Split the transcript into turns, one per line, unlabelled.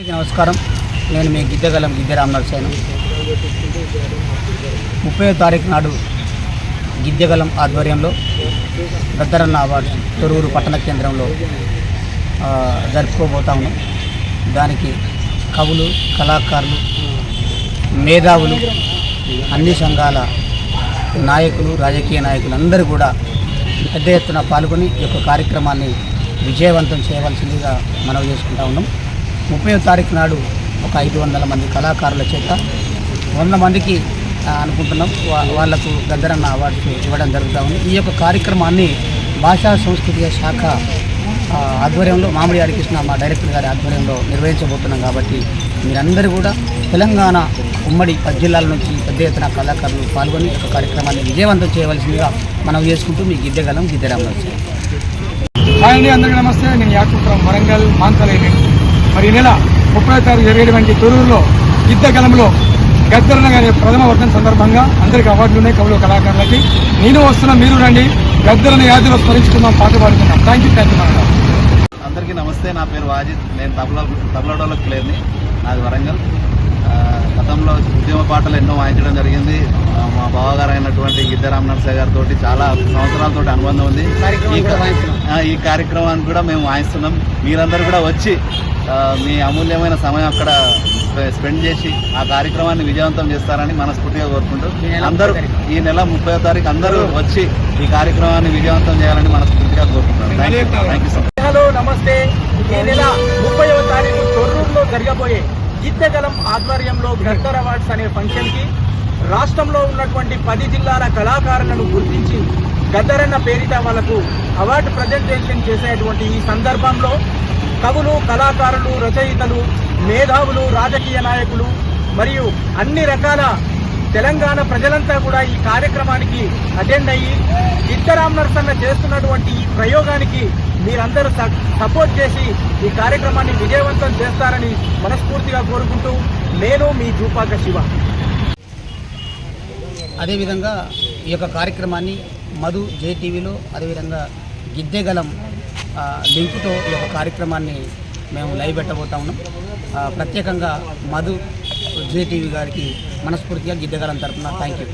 అందరికీ నమస్కారం. నేను మీ గిద్దగలం గిద్దె రామనరసేను ముప్పై తారీఖు నాడు గిద్దెగలం ఆధ్వర్యంలో గద్దరన్న అవార్డ్స్ తొరూరు పట్టణ కేంద్రంలో జరుపుకోబోతా ఉన్నాం. దానికి కవులు కళాకారులు మేధావులు అన్ని సంఘాల నాయకులు రాజకీయ నాయకులు అందరూ కూడా పెద్ద ఎత్తున పాల్గొని ఈ యొక్క కార్యక్రమాన్ని విజయవంతం చేయవలసిందిగా మనవి చేసుకుంటా ఉన్నాం. ముప్పై తారీఖు నాడు ఒక ఐదు వందల మంది కళాకారుల చేత వంద మందికి అనుకుంటున్నాం. వాళ్ళకు గద్దరన్న అవార్డ్స్ ఇవ్వడం జరుగుతూ ఉంది. ఈ యొక్క కార్యక్రమాన్ని భాషా సంస్కృతిక శాఖ ఆధ్వర్యంలో మామిడి హరికృష్ణ మా డైరెక్టర్ గారి ఆధ్వర్యంలో నిర్వహించబోతున్నాం కాబట్టి మీరందరూ కూడా తెలంగాణ ఉమ్మడి పది జిల్లాల నుంచి పెద్ద ఎత్తున కళాకారులు పాల్గొని ఈ యొక్క కార్యక్రమాన్ని విజయవంతం చేయవలసిందిగా మనం చేసుకుంటూ మీ గిద్దెగలం గిద్దెరామరాజు
హాయ్ అండి అందరికీ నమస్తే. నేను యాకుట్రం వరంగల్ మాంతలేని మరి ఈ నెల ముప్పై తారీఖు జరిగేటువంటి తొరూరులో యుద్ధగలంలో గద్దరన్న గారి ప్రథమ వర్ధన సందర్భంగా అందరికి అవార్డులు ఉన్నాయి కవులు కళాకారులకి. నేను వస్తున్నా మీరు రండి గద్దరన్న యాదిలో స్మరించుకుందాం పాట పాడుకుందాం. థ్యాంక్ యూ థ్యాంక్ యూ
అందరికీ నమస్తే. నా పేరు వాజిద్. నేను తబలా తబలాడోలో ప్లేయర్ని నాది వరంగల్. గతంలో ఉద్యమ పాటలు ఎన్నో వాయించడం జరిగింది. మా బావగారు అయినటువంటి గిద్దరామ్ నర్సయ్య గారితో చాలా సంవత్సరాలతో అనుబంధం ఉంది. ఈ కార్యక్రమాన్ని కూడా మేము వాయిస్తున్నాం. మీరందరూ కూడా వచ్చి మీ అమూల్యమైన సమయం అక్కడ స్పె- స్పెండ్ చేసి ఆ కార్యక్రమాన్ని విజయవంతం చేస్తారని మనస్ఫూర్తిగా కోరుకుంటూ అందరూ ఈ నెల ముప్పై తారీఖు అందరూ వచ్చి ఈ కార్యక్రమాన్ని విజయవంతం చేయాలని మనస్ఫూర్తిగా కోరుకుంటున్నాను. Thank you so much
hello నమస్తే. ఈ నెల ముప్పైవ తారీఖు తొర్రూరులో జరగబోయే గిద్దెగలం ఆధ్వర్యంలో గద్దర్ అవార్డ్స్ అనే ఫంక్షన్కి రాష్ట్రంలో ఉన్నటువంటి పది జిల్లాల కళాకారులను గుర్తించి గద్దరన్న పేరిట వాళ్ళకు అవార్డు ప్రజెంటేషన్ చేసేటువంటి ఈ సందర్భంలో కవులు కళాకారులు రచయితలు మేధావులు రాజకీయ నాయకులు మరియు అన్ని రకాల తెలంగాణ ప్రజలంతా కూడా ఈ కార్యక్రమానికి అటెండ్ అయ్యి సిద్ధరామ్ నరసన్న చేస్తున్నటువంటి ఈ ప్రయోగానికి మీరందరూ సపోర్ట్ చేసి ఈ కార్యక్రమాన్ని విజయవంతం చేస్తారని మనస్ఫూర్తిగా కోరుకుంటూ నేను మీ జూపాక శివ.
అదేవిధంగా ఈ యొక్క కార్యక్రమాన్ని మధు జేటీవీలో అదేవిధంగా గిద్దెగలం లింకుతో ఈ యొక్క కార్యక్రమాన్ని మేము లైవ్ పెట్టబోతా ఉన్నాం. ప్రత్యేకంగా మధు జేటీవీ గారికి మనస్ఫూర్తిగా గిద్దెగలం తరపున థ్యాంక్ యూ